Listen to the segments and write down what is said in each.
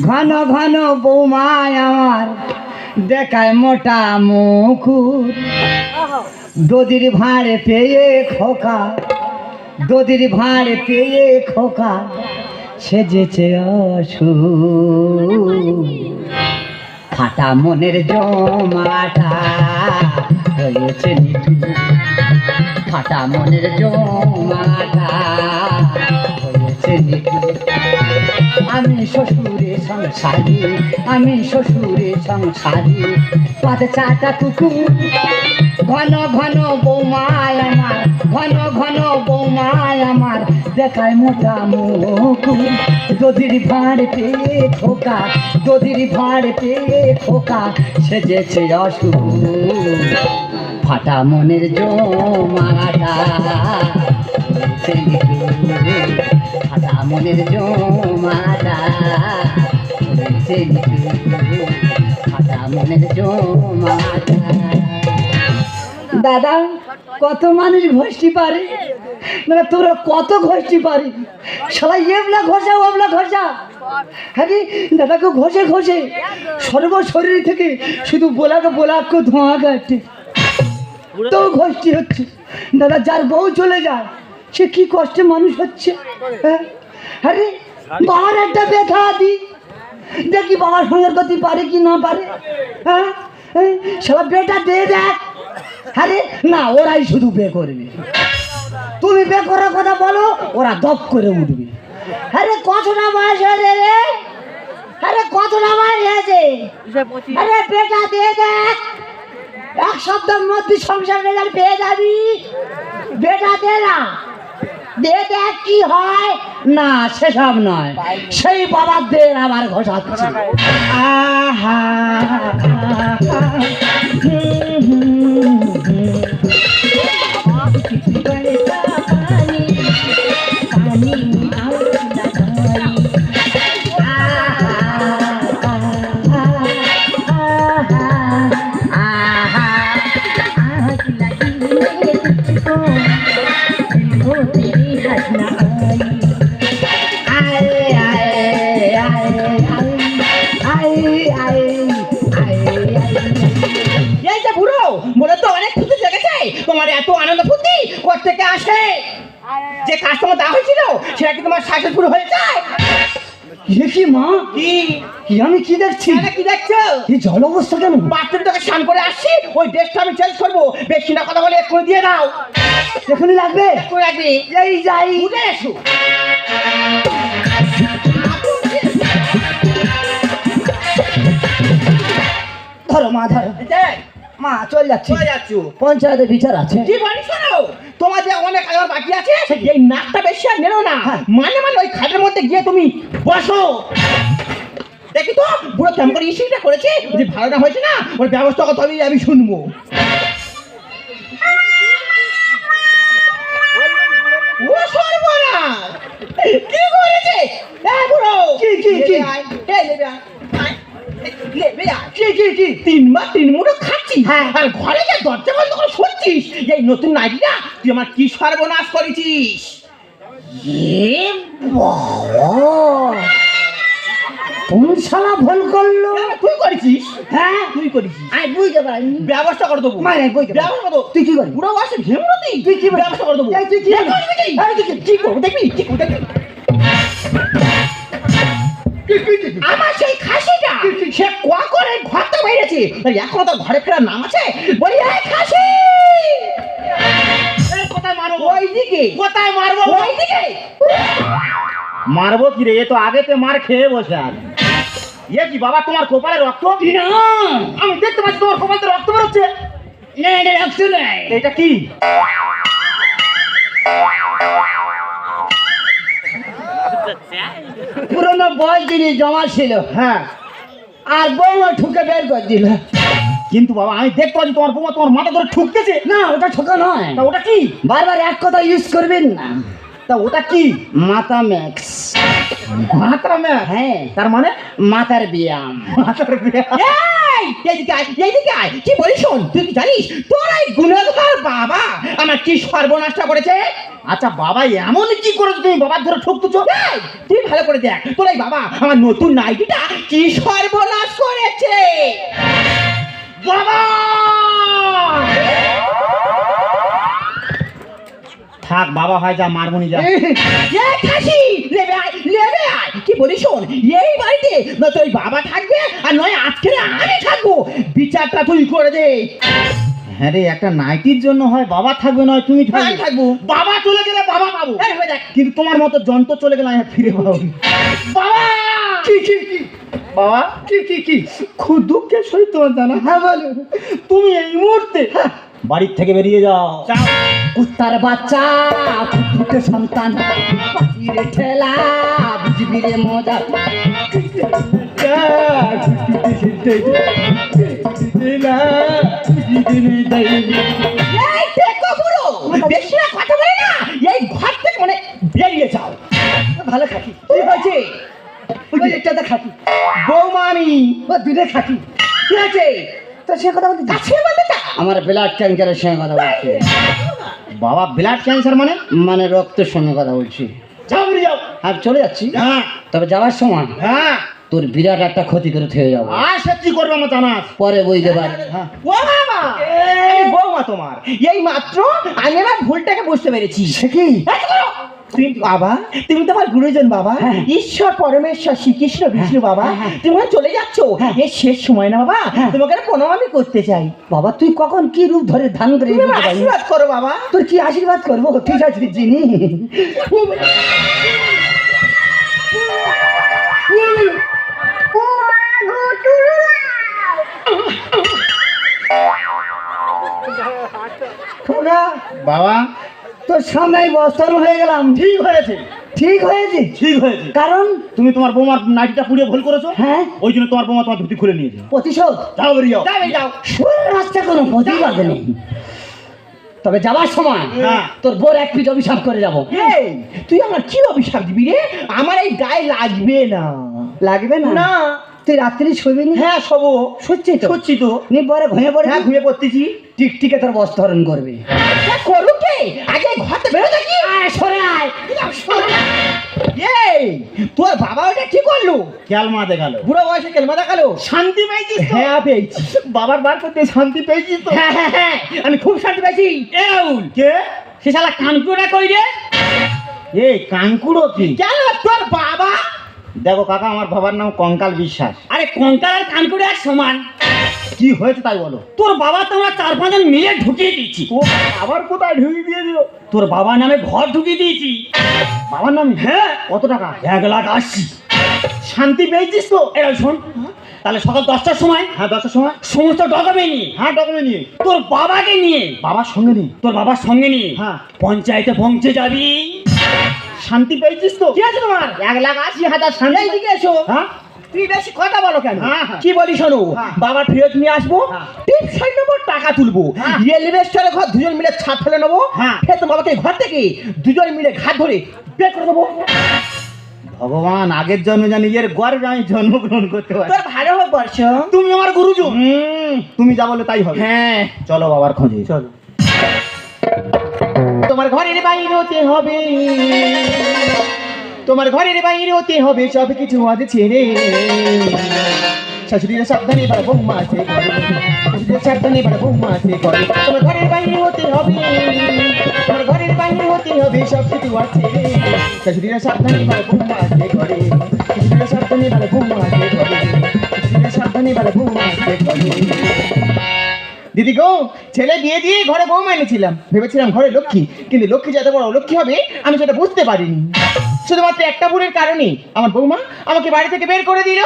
ঘন ঘন বৌমায় আমার দেখায় মোটা মুকুর দদির ভাঁড়ে পেয়ে খোকা দদির ভাঁড়ে পেয়ে খোকা, সেজেছে অসু ফাটা মনের জমাটা হয়েছে নিঠু ফাটা মনের জমাটা হয়েছে আমি শ্বশুরে সংসারী, আমি শ্বশুরে সংসারী। পদ চাটা কুকুর, ঘন ঘন বৌমায় আমার, ঘন ঘন বৌমায় আমার। দেখায় মোটা মুকুর দদির ভাঁড় পেয়ে খোকা দদির ভাঁড় পেয়ে খোকা, সেজেছে অসুর। ফাটা মনের জমাটা। ফাটা মনের জমাটা। দাদা, কত মানুষ ঘষতে পারে? না তোরা কত ঘষতে পারি? সবাই এবলা ঘষা, ওবলা ঘষা। হ্যাঁ দাদাকে ঘষে ঘষে। সর্ব শরীর থেকে শুধু বোলাকে বোলাকে ধোঁয়া কাটে। তো ঘষটি হচ্ছে। দাদা, যার বউ চলে যায়, সে কি কষ্টে মানুষ হচ্ছে? হ্যাঁ? আরে বাবার একটা ব্যথা দি। দেখি বাবার সঙ্গে করতে পারে কি না পারে? হ্যাঁ? হ্যাঁ, সব বেটা দিয়ে দেখ। আরে না ওরাই শুধু বে করবে। তুমি বে করার কথা বলো ওরা দপ করে উঠবে। আরে কতটা বয়স হয়েছে রে? আরে কতটা বয়স হয়েছে আরে বেটা দিয়ে দেখ। এক সপ্তাহের মধ্যে সংসার রেজাল্ট পেয়ে যাবি। বেটা দে না। দেখ কি হয়? না সেসব নয়। সেই বাবাদের আবার ঘষাচ্ছে আহা হুম, হুম, হুম। তোমার এত আনন্দ ফুর্তি থেকে আসে যে কাস্টমার দেওয়া হয়েছিল সেটা কি তোমার সাকসেসফুল হয়েছে এ কি মা কি কি আমি কি দেখছি? কি দেখছ? এই জল অবস্থা কেন? বাথরুম থেকে স্নান করে আসছি ওই ড্রেসটা আমি চেঞ্জ করব। বেশি না কথা বলে এক্ষুনি দিয়ে দাও। এখনই লাগবে? এক্ষুনি রাখবি এই যাই। উঠে এসো। ধরো মা ধরো। মা চল যাচ্ছি। চলে যাচ্ছ পঞ্চায়েতে বিচার আছে। কি বলি শোনো? তোমার যে অনেক কাজ বাকি আছে এই নাকটা বেশি আর নেড়ো না। হ্যাঁ। মানে মানে ওই খাটের মধ্যে গিয়ে তুমি বসো। দেখি তো পুরো কেমন করে ইস্যুটা করেছে যদি ভালো না হয়েছে না ওর ব্যবস্থা কত হবে আমি শুনব। ও সর্বনাশ! কি করেছে? এই বুড়ো! কি, কি, কি? এই লেবে আয়, আয়, এই লেবে আয়। কি কি কি? তিন মাস তিন মুঠো খাচ্ছিস? হ্যাঁ। আর ঘরে যে দরজা বন্ধ করে শুনছিস? এই নতুন তুই আমার কি সর্বনাশ করেছিস? এ বাবা কোন শালা ভুল করল? তুই করেছিস। হ্যাঁ? তুই করেছিস। আমি বুঝতে পারিনি ব্যবস্থা করে দেবো। মানে, বুঝতে ব্যবস্থা করে দেবো। তুই কি ভেমরতি তুই? কি ব্যবস্থা করে দেবো। এই, তুই কি এই, বলবি? করবি কি? এই, তুই কি- কি করব? দেখবি? কি করব? দেখবি। আমার সেই খাসিটা সে কোয়া করে ঘর বেরিয়েছে এখনও তার ঘরে ফেরার নাম আছে? বলি এই খাসি! কোথায় মারবো? কোথায় মারবো? মারবো কি রে? এ তো আগেতে মার খেয়ে বসে আছে। ইয়ে কি বাবা তোমার কপালে রক্ত? না। আমি দেখতে পাচ্ছি তোমার কপালে রক্ত বেরোচ্ছে। না এটা রক্ত নাই। এটা কি? পুরোনো বই জিনিস জমা ছিল। হ্যাঁ। আর বৌমা ঠুকে বের করে দিল। কিন্তু বাবা আমি দেখতে পাচ্ছি তোমার বৌমা তোমার মাথা ধরে ঠুকতেছে। না ওটা ঠোকা নয়। ওটা কি? বারবার এক কথা ইউজ করবেন না। তা ওটা কি? মাথা ম্যাক্স। মাথা ম্যাচ হ্যাঁ। তার মানে? মাথার ব্যায়াম। মাথার ব্যায়াম। কি বলিস তুই কি জানিস? তোর এই গুণধর বাবা আমার কি সর্বনাশটা করেছে? আচ্ছা বাবা এমন কি করেছ তুমি? বাবার ধরে ঠকতেছো? এই, তুই ভালো করে দেখ। তোর এই বাবা আমার নতুন নাইটিটা কি সর্বনাশ করেছে? বাবা! থাক বাবা হয় যা মারবনি যা। এ খাসি লেবে আয় লেবে আয়। কি বলি শোন এই বাড়িতে না তোর বাবা থাকবে আর নয় আজকে আমি থাকব। বিচারটা তুই করে দে। হ্যাঁ রে একটা নাইটির জন্য হয় বাবা থাকবে নয় তুমি থাকবে। থাকব। বাবা চলে গেলে বাবা পাবো। এই ভেবে দেখ। কিন্তু তোমার মতো যন্ত্র চলে গেলে আমি ফিরে পাবো বাবা! কি কি কি? বাবা? কি কি কি? খুব দুঃখের সহিত তোমার জানা। হ্যাঁ বলো। তুমি এই মুহূর্তে বাড়ির থেকে বেরিয়ে যাও। কুত্তার বাচ্চা ফুটফুটে সন্তান। পাখিরে ঠেলা বুঝবি রে মজা। এই দেখো বুড়ো বেশি না কথা বলে না। এই ঘর থেকে মানে বেরিয়ে যাও। ভালো খাকি কি হয়েছে? ওই বৌমা আমি ও দূরে খাকি কি হয়েছে? তো সে কথা বলতে তা আমার ব্লাড ক্যান্সারের সঙ্গে কথা বলছি। বাবা ব্লাড ক্যান্সার মানে? মানে রক্তের সঙ্গে কথা বলছি। যাও বেরিয়ে যাও। আর চলে যাচ্ছি। হ্যাঁ। তবে যাওয়ার সময় হ্যাঁ। তোর বিরাট একটা ক্ষতি করে থেকে যাব। আর সে কি করবে আমার জানা পরে বুঝতে পারি। হ্যাঁ। বৌমা তোমার। এই মাত্র আমি আমার ভুলটাকে বুঝতে পেরেছি। সে কি। তুমি বাবা তুমি তো আমার গুরুজন বাবা হ্যাঁ। ঈশ্বর পরমেশ্বর শ্রীকৃষ্ণ বিষ্ণু বাবা হ্যাঁ, হ্যাঁ। তুমি চলে যাচ্ছ? এই শেষ সময় না বাবা হ্যাঁ। তোমাকে প্রণাম আমি করতে চাই। বাবা তুই কখন কি রূপ ধরে ধান করে। আশীর্বাদ করো বাবা। তোর কি আশীর্বাদ করব? ঠিক আছে খোকা, বাবা তোর সামনে বস্তানো হয়ে গেলাম। ঠিক হয়েছে। ঠিক হয়েছে? ঠিক হয়েছে। কারণ? তুমি তোমার বৌমার নাইটিটা পুড়িয়ে ভুল করেছ? হ্যাঁ। ওই জন্য তোমার বৌমা তোমার ধুতি খুলে নিয়েছে। প্রতিশোধ? যাও বেরিয়ে যাও। যাও শোন রাস্তা কোনো প্রতিবাদ নেই। তবে যাবার সময় হ্যাঁ। তোর বোর এক পিঠ অভিশাপ করে যাব। এই। তুই আমার কি অভিশাপ দিবি রে? আমার এই গায়ে লাগবে না। লাগবে না? না। তুই রাত্রি শুবি নি? হ্যাঁ সবো সত্যি তো? সত্যি তো। নি পরে ঘুমিয়ে পড়ে হ্যাঁ ঘুমিয়ে পড়তেছি। টিকটিকে তোর বস্ত্রহরণ করবে। তা কে? আগে ঘর বেরো দেখি। আয় সরে আয়। এই তোর বাবা ওটা কি করল? খেয়াল মা দেখাল। বুড়ো বয়সে কেলমা দেখাল? শান্তি পেয়েছিস? হ্যাঁ পেয়েছি। বাবার বার করতে শান্তি পেয়েছিস তো? হ্যাঁ হ্যাঁ হ্যাঁ আমি খুব শান্তি পেয়েছি। এউল কে? সে শালা কানকুড়া কই রে? এই কাঙ্কুড়ো কি? কেন তোর বাবা দেখো কাকা আমার বাবার নাম কঙ্কাল বিশ্বাস। আরে কঙ্কাল আর কানকুড়া এক সমান। কি হয়েছে তাই বলো? তোর বাবা তোমরা চার পাঁচজন মিলে ঢুকিয়ে দিচ্ছি ও আবার কোথায় ঢুকিয়ে দিয়ে দিল? তোর বাবার নামে ঘর ঢুকিয়ে দিয়েছি। বাবার নাম? হ্যাঁ। কত টাকা? এক লাখ আশি। শান্তি পেয়েছিস তো? এরা শোন। তাহলে সকাল দশটার সময় হ্যাঁ দশটার সময়। সমস্ত ডকুমেন্ট নিয়ে। হ্যাঁ ডকুমেন্ট নিয়ে। তোর বাবাকে নিয়ে। বাবার সঙ্গে নিয়ে? তোর বাবার সঙ্গে নিয়ে হ্যাঁ। পঞ্চায়েতে পৌঁছে যাবি। শান্তি পেয়েছিস তো? কি আছে তোমার? এক লাখ আশি হাজার শান্তি এইদিকে এসো। হ্যাঁ? তুই বেশি কথা বলো কেন? হ্যাঁ, হ্যাঁ। কি বলি শোনো? হ্যাঁ। বাবার ফেরত নিয়ে আসব। টিপ সাইড নেব টাকা তুলবো। রেলওয়ে স্টেশনে ঘর দুজন মিলে ছাদ ফেলে নেব। হ্যাঁ। ফের তোমার বাবাকে ঘর থেকে দুজন মিলে ঘাট ধরে বের করে দেবো। ভগবান আগের জন্মে জানি এর গর্বে আমি জন্মগ্রহণ করতে পারি। তোর ভালো হবে বর্ষ। তুমি আমার গুরুজন। তুমি যা বলে তাই হবে। হ্যাঁ। চলো বাবার খোঁজে। চলো। ঘরের বাইরে হতে হবে। তোমার ঘরের বাইরে হতে হবে সব কিছু আজ ছেড়ে। শাশুড়িরা সাবধানে এবার বৌমা আছে সাবধানে এবার বৌমা আছে তোমার ঘরের বাইরে হতে হবে, তোমার ঘরের বাইরে হতে হবে সব কিছু আজ ছেড়ে। শাশুড়িরা সাবধানে এবার বৌমা আছে শাশুড়িরা সাবধানে এবার বৌমা আছে শাশুড়িরা সাবধানে এবার বৌমা আছে ঘরে। দিদি গো, ছেলে বিয়ে দিয়ে ঘরে বউ এনেছিলাম। ভেবেছিলাম ঘরে লক্ষ্মী, কিন্তু লক্ষ্মী যাতে বড় লক্ষ্মী হবে, আমি সেটা বুঝতে পারিনি। শুধুমাত্র একটা ভুলের কারণে আমার বৌমা আমাকে বাড়ি থেকে বের করে দিল।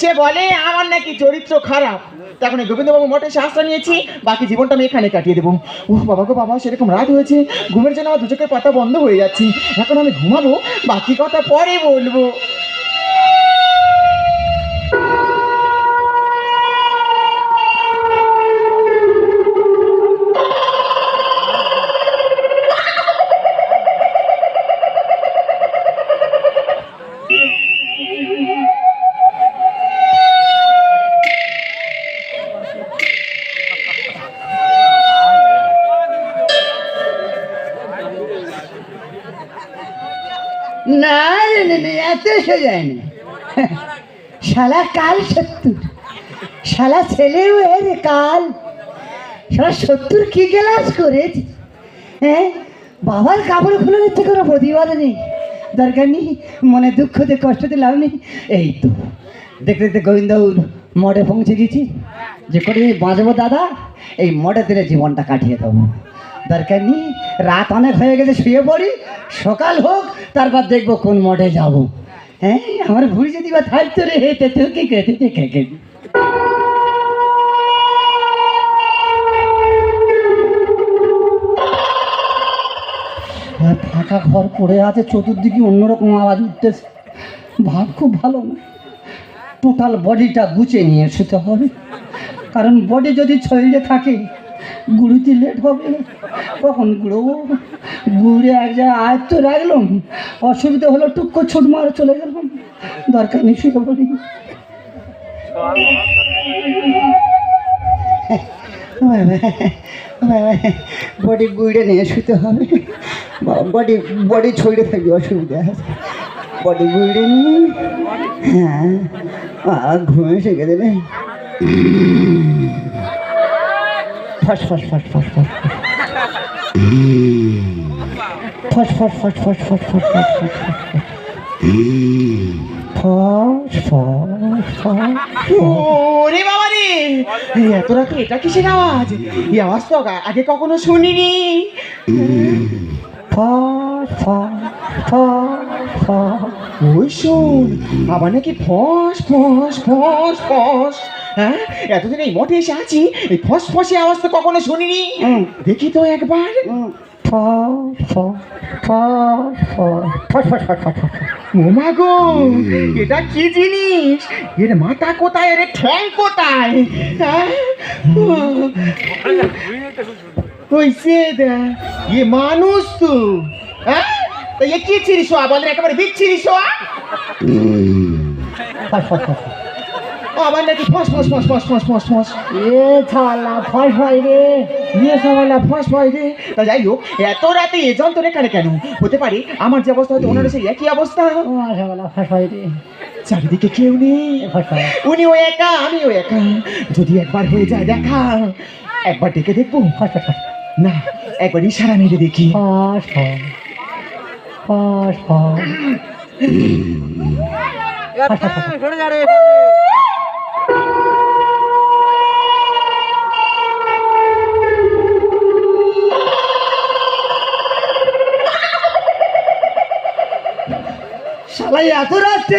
সে বলে, আমার নাকি চরিত্র খারাপ। তখন গোবিন্দবাবু মঠে শাস্ত্র নিয়েছি, বাকি জীবনটা আমি এখানে কাটিয়ে দেবো। ও বাবা গো, বাবা, সেরকম রাত হয়েছে। ঘুমের জন্য আমার দুচোখের পাতা বন্ধ হয়ে যাচ্ছে। এখন আমি ঘুমাবো, বাকি কথা পরে বলব। এত এসে যায়নি। শালা কাল সত্তর। শালা ছেলেও কাল। শালা সত্তর কি গেলাস করেছে? হ্যাঁ? বাবার কাপড় খুলে নিচ্ছে কোনো প্রতিবাদ নেই। দরকার নেই, মনে দুঃখতে কষ্টতে লাভ নেই। এই তো, দেখতে দেখতে গোবিন্দবাবুর মঠে পৌঁছে গেছি। যে করে বাঁচবো দাদা, এই মঠে দিলে জীবনটা কাটিয়ে দেবো। দরকার নেই, রাত অনেক হয়ে গেছে, শুয়ে পড়ি। সকাল হোক, তারপর দেখব কোন মঠে যাব। হ্যাঁ আমার ভুল যদি বা থাকতো রে হেঁটে তুই কি ফাঁকা ঘর পড়ে আছে, চতুর্দিকে অন্যরকম আওয়াজ উঠতেছে। ভাব খুব ভালো না। টোটাল বডিটা গুছিয়ে নিয়ে শুতে হবে। কারণ বডি যদি শরীরে থাকে গুঁড়োতে লেট হবে। কখন গুঁড়োবো গুঁড়ে এক জায়গায় আয়ত্ত রাখলাম অসুবিধা হলো টুক করে ছুট মারে চলে গেলাম। দরকার নেই, শুয়ে পড়ি। বডি গুঁড়ে নিয়ে শুতে হবে। বডি বডি ছড়িয়ে থাকবে, অসুবিধা আছে। বডি গুঁড়ে নিয়ে হ্যাঁ ঘুমে শিখে দেবে ফস ফস ফস ফস ফস ফস ফস ফস ফস ফস ফস ফস ফস ফস ফস ফস ফস ওরে বাবা রে এত রাতে এটা কিসের আওয়াজ এই আওয়াজ তো আগে- আগে কখনো শুনিনি ফস ফস ফস ফস ওই শোন আবার নাকি ফস ফস ফস ফস হ্যাঁ এতদিন এই মঠে এসে আছি এই ফস ফসে আওয়াজ তো কখনো শুনিনি দেখি তো একবার ওমা গো এটা কি জিনিস এর মাথা কোথায় এর ঠ্যাং কোথায় ওই সে এ মানুষ তো হ্যাঁ কি ছিড়ি শোয়া বলেন একেবারে বিচ্ছিরি শোয়া ফস ফস ফস আবার নাকি ফস ফস ফস ফস ফস ফস ফস। এ ছালা ফস ফস রে। ফস ফস রে। তা যাই হোক এত রাতে এ যন্ত্র এখানে কেন? হতে পারে আমার যে অবস্থা হয়তো ওনার সেই একই অবস্থা। ও ছালা ফস ফস রে। চারিদিকে কেউ নেই। ফস উনিও একা আমিও একা। যদি একবার হয়ে যায় দেখা একবার ডেকে দেখব। না একবার ইশারা মেরে দেখি। ফস ফস। রাত্রে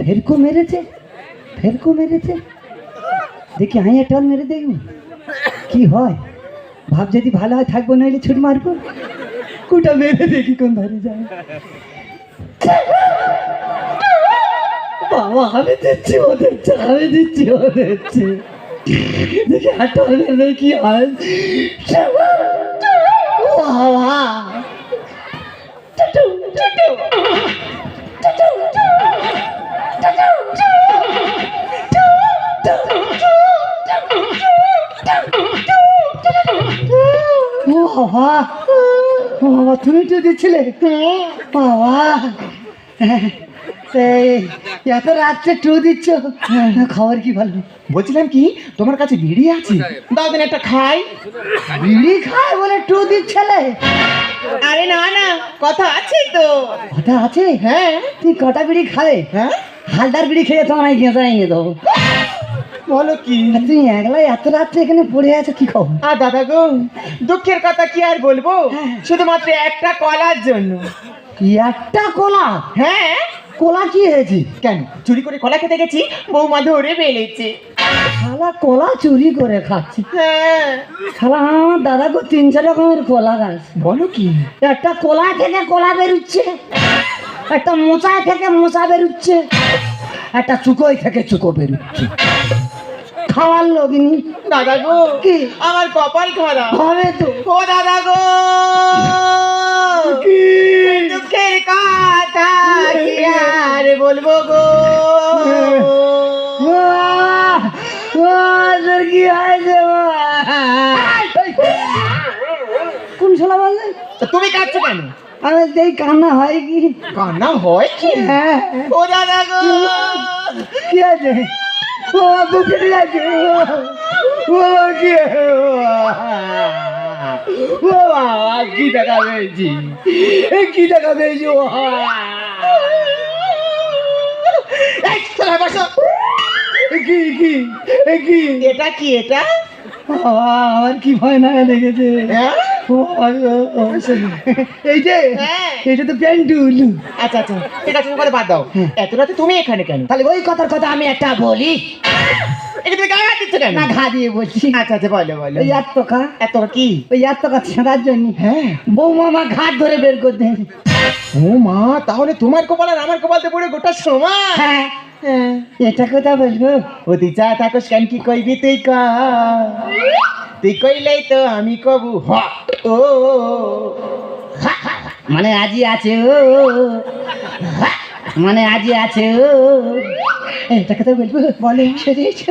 ফেরকো মেরেছে মেরেছে। দেখি হাইয়া টান মেরে দেখব। কি হয়? ভাব যদি ভালো হয়, থাকব, নইলে ছুট মারবো। কুটা মেরে দেখি কোন ধারে যায়। বাবা, আমি দিচ্ছি ও দিচ্ছে আমি দিচ্ছি ও দিচ্ছে দেখি হাতটা মেরে কি হয় বাবা বাবা বাবা তুমি তো দিচ্ছিলে বাবা সেই এত রাত্রে টু দিচ্ছ? খবর কি ভালো? বলছিলাম কি তোমার কাছে বিড়ি আছে? দাও দিন একটা খাই। বিড়ি খায় বলে টু দিচ্ছিলে আরে না না কথা আছে তো। কথা আছে? হ্যাঁ তুই কটা বিড়ি খাবে? হ্যাঁ? হালদার বিড়ি খেয়ে তোমার গেঁজা এনে দেবো বলো কি? তুমি একলাই এত রাত্রে এখানে পড়ে আছো কি খবর? আর দাদা গো দুঃখের কথা কি আর বলব? শুধুমাত্র একটা কলার জন্য। কি একটা কোলা? হ্যাঁ। কোলা কি হয়েছে কেন? চুরি করে কলা খেতে গেছি? বৌমা ধরে বেলেছে শালা কলা চুরি করে খাচ্ছি। হ্যাঁ। শালা আমার দাদা গো তিন চার রকমের কলা গাছ। বলো কি? একটা কলা থেকে কলা বেরুচ্ছে একটা মোচায় থেকে মোচা বেরুচ্ছে একটা চুকোই থেকে চুকো বেরুচ্ছে। খাওয়ার লোকনি দাদা গো কি? আমার কপাল খারাপ। হবে তো। ও দাদা গো দুঃখের কথা কি আর বলব গো আহ! আহ, তোর কি হয়েছে মা? না তা তুমি কাঁদছো কেন আমি দেই কান্না হয় কি কান্না হয় কি হ্যাঁ ও দাদা গো কি আছে ও বুকে ও কি বাবা কি টাকা পেয়েছি কি টাকা পেয়েছি ও এই, চলো, বসো। এ কি কি কি এটা কি এটা আমার কি ভয় না লেগেছে হ্যাঁ? এই যে হ্যাঁ। এটা তো প্যান্টুল আচ্ছা আচ্ছা ঠিক আছে তুমি কথা বাদ দাও এত রাতে তুমি এখানে কেন তাহলে ওই কথার কথা আমি একটা বলি এটা তুমি গায়ে হাত দিচ্ছ কেন? না ঘা দিয়ে বলছি। আচ্ছা আচ্ছা বলো বলো। ওই এত কা এত কি? ওই এত কা ছেঁড়ার জন্য হ্যাঁ। বৌমা আমার ঘাট ধরে বের করতে ও মা তাহলে তোমার কপাল আর আমার কপালতে পড়ে গোটা সমান। হ্যাঁ। হ্যাঁ। এটা কথা বলব অতি চা থাকো কেন কি কইবি তুই ক তুই কইলেই তো আমি কবু হ। ও। মানে আজি আছে ও। মানে আজি আছে ও। এটা কথা বলব বলে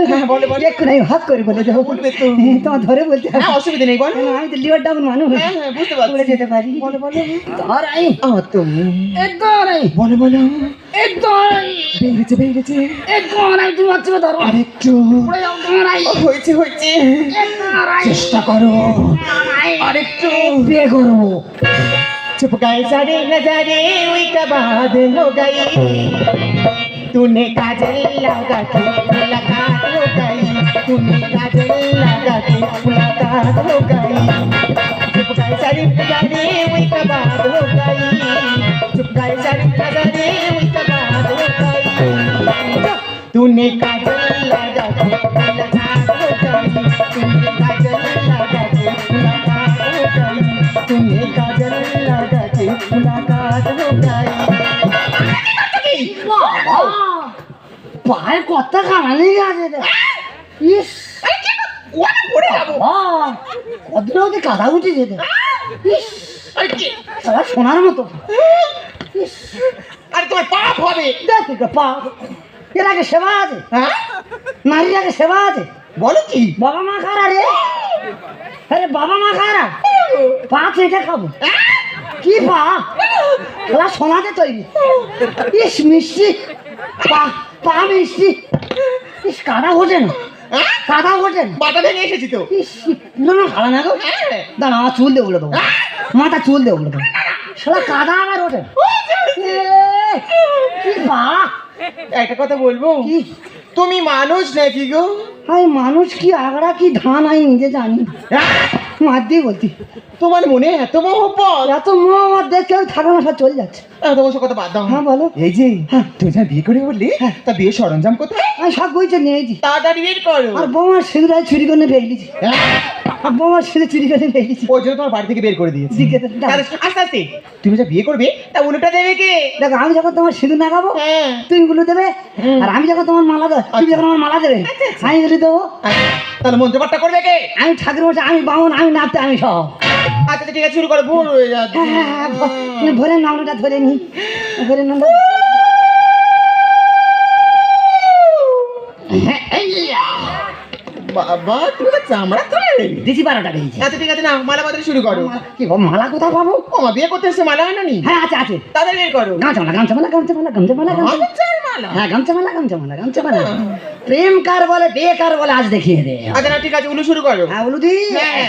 হ্যাঁ, বলো, বলো। একটু নাই হক করে বলে দেবো। বলবে তো। তোমার ধরে বলতে হ্যাঁ অসুবিধা নেই বল। না, আমি তো লিওর ডাউন মানুষ। হ্যাঁ হ্যাঁ বুঝতে পারছি। বলে যেতে পারি। বলো বলো। ধরাই। ও তুমি ধরাই বলো বলো। ধরাই বেড়েছে বেড়েছে ধরাই তুমি হচ্ছে ধরো। আরেকটু ও, হয়েছে হয়েছে। ধরাই চেষ্টা করো। আরেকটু বিয়ে করব। चुप गए सारे नजारे हुई कबाद हो गई? तूने काजल लगा के मुलाकात हो गई। तूने काजल लगा के मुलाकात हो गई। चुप गए सारे नजारे हुई कबाद हो गई? चुप गए सारे नजारे हुई कबाद हो गई? तूने काजल लगा के রে। ইস। ওদের কাদা উঠে যেতে ইস। সারা সোনার মতো। ইস। আরে তোমার পাপ হবে। দেখ এর আগে সেবা আছে। হ্যাঁ? নারীর আগে সেবা আছে। বলো কি? বাবা মা খারা রে। আরে বাবা মা খারা। পা চেটে খাব। কি পা? সোনাতে তৈরি। ইস মিষ্টি। পা পা মিষ্টি। ইস কাদা হ্যাঁ? কাদা বাটা ভেঙে এসেছি তো। ইস না না খালা না গো। হ্যাঁ। দাঁড়া আমার চুল বলে দেবো। মাথা চুল দিয়ে বলে দেবো। কাদা আমার হোটেল কি পা একটা কথা বলব? কি? তুমি মানুষ নাকি গো? আমি মানুষ কি আগড়া কি ধান আমি নিজে জানি মার দিয়ে বলতি। তোমার মনে এত মহব্বত? এত মোহ আমার দেখে আমি থাকা না সব চলে যাচ্ছে। এত বছর কথা বাদ দাও। হ্যাঁ বলো। এই যে তুই যা বিয়ে করে বললি তা বিয়ে সরঞ্জাম কোথায়? আমি সব বইছে নিয়েছি তাড়াতাড়ি বের করো। আর বৌমার সিঁদুরায় চুরি করে ফেলেছি বৌমার সিঁদুর চুরি করে ফেলেছি ওই জন্য তোমার বাড়ি থেকে বের করে দিয়েছি। দিকে তো- তাহলে আস্তে আস্তে। তুমি যা বিয়ে করবে তা উল্টা দেবে কে? দেখো আমি যখন তোমার সিঁদুর লাগাবো হ্যাঁ। তুমি গুলো দেবে আর আমি যখন তোমার মালা দেবো তুমি যখন আমার মালা দেবে আমি গুলো দেবো আচ্ছা, তাহলে মন্ত্রপাঠটা করবে কে? আমি ঠাকুর মশাই আমি বামন আমি নাচতে আমি সব। আচ্ছা ঠিক আছে শুরু করো ভুল হয়ে যাচ্ছে। হ্যাঁ, হ্যাঁ, হ্যাঁ, ভরে নামটা ধরে নি ভরে নামটা বাবা তুমি তো চামড়া করে দিছি বারোটা পেয়েছি আচ্ছা ঠিক আছে না মালা বাদলে শুরু করো। কি গো, মালা কোথায় পাবো? ও মা বিয়ে করতে এসে মালা হয় না? হ্যাঁ আছে আছে। তাদের বের করো। গামছা মালা গামছা মালা গামছা মালা গামছা মালা গামছা হ্যাঁ গামছা মালা গামছা মালা গামছা মালা। প্রেম কার বলে বিয়ে কার বলে আজ দেখিয়ে দে। আচ্ছা না ঠিক আছে উলু শুরু করো। হ্যাঁ বলুদি হ্যাঁ।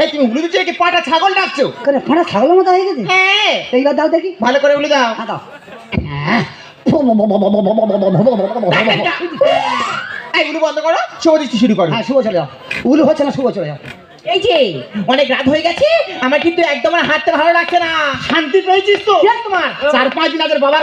এই, তুমি উলু দিচ্ছ কি পাটা ছাগল ডাকছো? করে ফাঁড়া ছাগলের মতো হয়ে গেছে? হ্যাঁ। এইবার দাও দেখি। ভালো করে উলু দাও। হ্যাঁ দাও। হ্যাঁ। এই বন্ধ করো শুভ দৃষ্টি শুরু করো। হ্যাঁ শুভ চলে যাও। উলু হচ্ছে না শুভ চলে যাও। এই যে অনেক রাত হয়ে গেছে আমার কিন্তু একদম হাতটা হাঁটতে ভালো লাগছে না। শান্তি পেয়েছিস তো? তোমার? চার পাঁচ দিন আগের বাবার